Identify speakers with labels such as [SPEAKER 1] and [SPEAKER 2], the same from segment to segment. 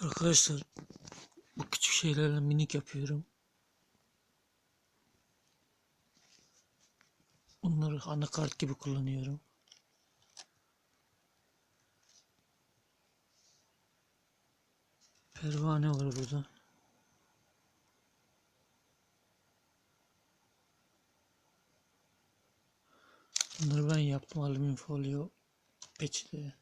[SPEAKER 1] Arkadaşlar bu küçük şeylerle minik yapıyorum. Bunları anakart gibi kullanıyorum. Pervane var burada. Bunları ben yaptım alüminyum folyo peçete.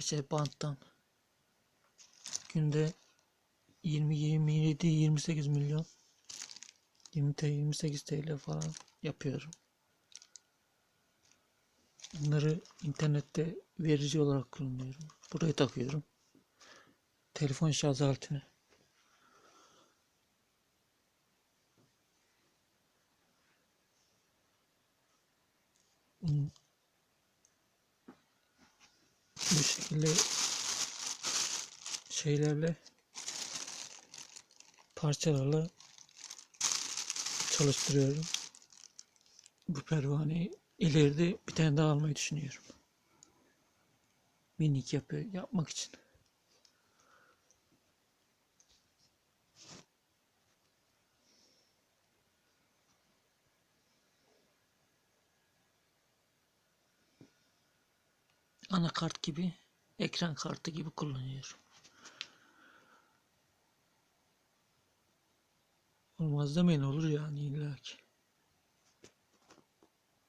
[SPEAKER 1] Peçete banttan. Günde 20 27 28 milyon 20 TL 28 TL falan yapıyorum. Bunları internette verici olarak kullanıyorum. Buraya takıyorum. Telefon şarj aletine. Hmm. Bu şekilde şeylerle parçalarla çalıştırıyorum. Bu pervaneyi ileride bir tane daha almayı düşünüyorum. Minik yapı yapmak için. Anakart gibi, ekran kartı gibi kullanıyorum. Olmaz demeyin olur yani illaki.